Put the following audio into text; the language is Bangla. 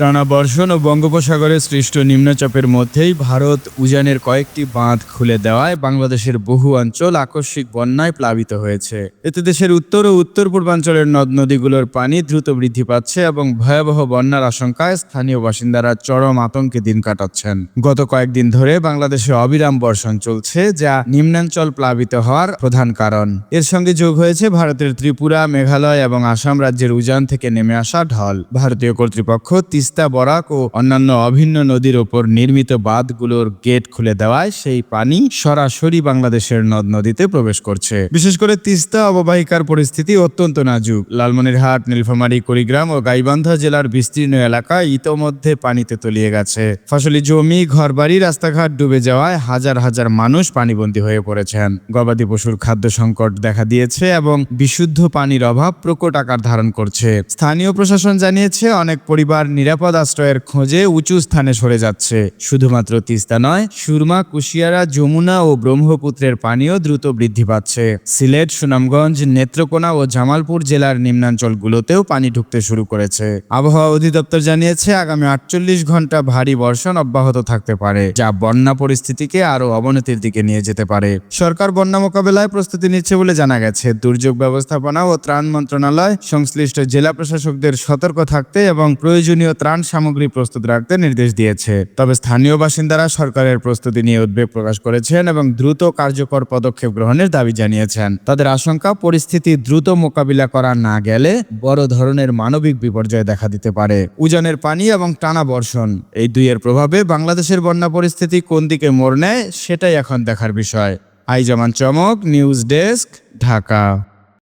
টানা বর্ষণ ও বঙ্গোপসাগরে সৃষ্ট নিম্নচাপের মধ্যেই ভারত উজানের কয়েকটি বাঁধ খুলে দেওয়ায় বাংলাদেশের বহু অঞ্চল আকস্মিক বন্যায় প্লাবিত হয়েছে। এতে দেশের উত্তর ও উত্তর পূর্বাঞ্চলের নদ নদীগুলোর পানি দ্রুত বৃদ্ধি পাচ্ছে এবং ভয়াবহ বন্যার আশঙ্কায় স্থানীয় বাসিন্দারা চরম আতঙ্কে দিন কাটাচ্ছেন। গত কয়েকদিন ধরে বাংলাদেশে অবিরাম বর্ষণ চলছে, যা নিম্নাঞ্চল প্লাবিত হওয়ার প্রধান কারণ। এর সঙ্গে যোগ হয়েছে ভারতের ত্রিপুরা, মেঘালয় এবং আসাম রাজ্যের উজান থেকে নেমে আসা ঢল। ভারতীয় কর্তৃপক্ষ তিস্তা বরাক ও অন্যান্য অভিন্ন নদীর ওপর নির্মিত বাঁধগুলোর গেট খুলে দেওয়ায় সেই পানি সরাসরি বাংলাদেশের নদ নদীতে প্রবেশ করছে। বিশেষ করে তিস্তা অববাহিকার পরিস্থিতি অত্যন্ত নাজুক। লালমনিরহাট, নীলফামারী, কুড়িগ্রাম ও গাইবান্ধা জেলার বিস্তীর্ণ এলাকা ইতোমধ্যে পানিতে তলিয়ে গেছে। ফসলি জমি, ঘরবাড়ি, রাস্তাঘাট ডুবে যাওয়ায় হাজার হাজার মানুষ পানিবন্দী হয়ে পড়েছেন। গবাদি পশুর খাদ্য সংকট দেখা দিয়েছে এবং বিশুদ্ধ পানির অভাব প্রকট আকার ধারণ করছে। স্থানীয় প্রশাসন জানিয়েছে, অনেক পরিবার নিরাপদ আশ্রয়ের খোঁজে উঁচু স্থানে সরে যাচ্ছে। শুধুমাত্র তিস্তা নয়, সুরমা, কুশিয়ারা, যমুনা ও ব্রহ্মপুত্রের পানিও দ্রুত বৃদ্ধি পাচ্ছে। সিলেট, সুনামগঞ্জ, নেত্রকোনা ও জামালপুর জেলার নিম্নাঞ্চলগুলোতেও পানি ঢুকতে শুরু করেছে। আবহাওয়া অধিদপ্তর জানিয়েছে, আগামী আটচল্লিশ ঘণ্টা ভারী বর্ষণ অব্যাহত থাকতে পারে, যা বন্যা পরিস্থিতিকে আরও অবনতির দিকে নিয়ে যেতে পারে। সরকার বন্যা মোকাবেলায় প্রস্তুতি নিচ্ছে বলে জানা গেছে। দুর্যোগ ব্যবস্থাপনা ও ত্রাণ মন্ত্রণালয়, সংশ্লিষ্ট জেলা প্রশাসকদের সতর্ক থাকতে এবং প্রয়োজনীয় ত্রাণ সামগ্রী প্রস্তুত রাখতে নির্দেশ দিয়েছে। তবে স্থানীয় বাসিন্দারা সরকারের প্রস্তুতি নিয়ে উদ্বেগ প্রকাশ করেছেন এবং দ্রুত কার্যকর পদক্ষেপ গ্রহণের দাবি জানিয়েছেন। তাদের আশঙ্কা, পরিস্থিতি দ্রুত মোকাবিলা করা না গেলে বড় ধরনের মানবিক বিপর্যয় দেখা দিতে পারে। উজানের পানি এবং টানা বর্ষণ, এই দুইয়ের প্রভাবে বাংলাদেশের বন্যা পরিস্থিতি কোন দিকে মোড় নেয় সেটাই এখন দেখার বিষয়। আইজামান চমক, নিউজ ডেস্ক, ঢাকা।